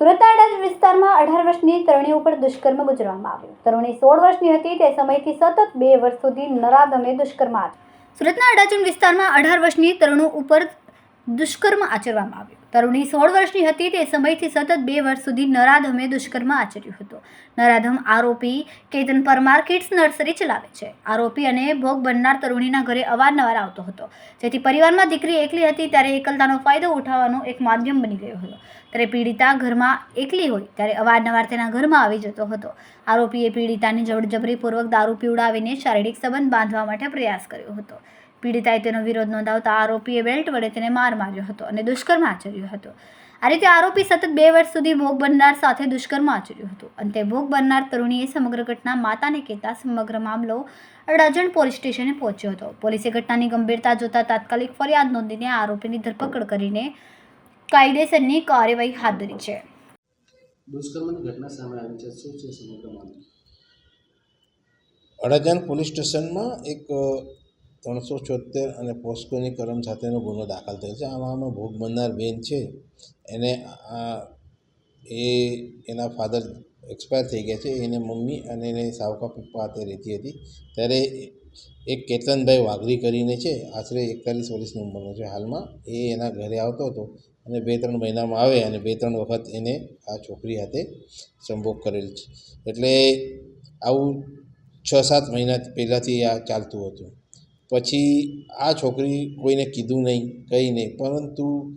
સુરતના અડાજ વિસ્તારમાં અઢાર વર્ષની તરુણી ઉપર દુષ્કર્મ ગુજરવામાં આવ્યું. તરુણી સોળ વર્ષની હતી, તે સમયથી સતત બે વર્ષ સુધી નરાધમે દુષ્કર્મ આચર્યું સુરતના અડાજણ વિસ્તારમાં અઢાર વર્ષની તરુણી ઉપર દુષ્કર્મ આચરવામાં આવ્યું. તરુણી સોળ વર્ષની હતી તે સમયથી સતત બે વર્ષ સુધી નરાધમે દુષ્કર્મ આચર્યું હતું. નરાધમ આરોપી કેતન પરમાર કિડ્સ નર્સરી ચલાવે છે. આરોપી અને ભોગ બનનાર તરુણીના ઘરે અવારનવાર આવતો હતો. જેથી પરિવારમાં દીકરી એકલી હતી ત્યારે એકલતાનો ફાયદો ઉઠાવવાનો એક માધ્યમ બની ગયો હતો. ત્યારે પીડિતા ઘરમાં એકલી હોય ત્યારે અવારનવાર તેના ઘરમાં આવી જતો હતો. આરોપીએ પીડિતાને જબરજબરીપૂર્વક દારૂ પીવડાવીને શારીરિક સંબંધ બાંધવા માટે પ્રયાસ કર્યો હતો. પીડિતાએ તેનો વિરોધ નોંધાવતા આરોપીએ બેલ્ટ વડે તેને માર માર્યો હતો અને દુષ્કર્મ આચર્યો હતો. આ રીતે આરોપી સતત બે વર્ષ સુધી ભોગ બનનાર સાથે દુષ્કર્મ આચર્યું હતું. અંતે ભોગ બનનાર તરુણીએ સમગ્ર ઘટના માતાને કહેતા સમગ્ર મામલો અડાજણ પોલીસ સ્ટેશને પહોંચ્યો હતો. પોલીસે ઘટનાની ગંભીરતા જોતા તાત્કાલિક ફરિયાદ નોંધીને આરોપીની ધરપકડ કરીને કાયદેસરની કાર્યવાહી હાથ ધરી છે. દુષ્કર્મની ઘટના સામે આવી છે. શું છે સમગ્ર મામલો? અડાજણ પોલીસ સ્ટેશનમાં એક ત્રણસો છોતેર અને પોસ્કોની કલમ સાથેનો ગુનો દાખલ થયો છે. આમાં ભોગ બનનાર બેન છે. એને એ, એના ફાધર એક્સપાયર થઈ ગયા છે. એને મમ્મી અને એને સાવકા પપ્પા હાથે રહેતી હતી. ત્યારે એક કેતનભાઈ વાઘરી કરીને છે, આશરે એકતાલીસ વર્ષની ઉંમરનો છે હાલમાં. એ એના ઘરે આવતો હતો અને બે ત્રણ મહિનામાં આવે અને બે ત્રણ વખત એને આ છોકરી હાથે સંભોગ કરેલ છે. એટલે આવું છ સાત મહિના પહેલાંથી આ ચાલતું હતું. પછી આ છોકરી કોઈને કીધું નહીં કંઈ નહીં. પરંતુ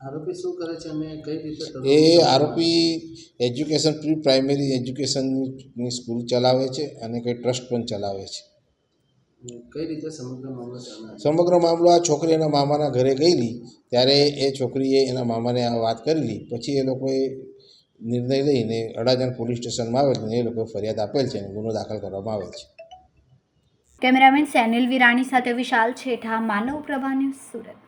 આરોપી શું કરે છે? અને કઈ રીતે એ આરોપી એજ્યુકેશન પ્રી પ્રાઇમરી એજ્યુકેશનની સ્કૂલ ચલાવે છે અને કંઈ ટ્રસ્ટ પણ ચલાવે છે. કઈ રીતે સમગ્ર મામલો સમગ્ર મામલો આ છોકરી એના મામાના ઘરે ગયેલી ત્યારે એ છોકરીએ એના મામાને આ વાત કરેલી પછી એ લોકોએ નિર્ણય લઈને અડાજણ પોલીસ સ્ટેશનમાં આવેલ અને એ લોકોએ ફરિયાદ આપેલ છે અને ગુનો દાખલ કરવામાં આવેલ છે. કેમેરામેન સેનિલ વિરાણી સાથે વિશાલ છેઠા માનવ પ્રભા ન્યૂઝ સુરત.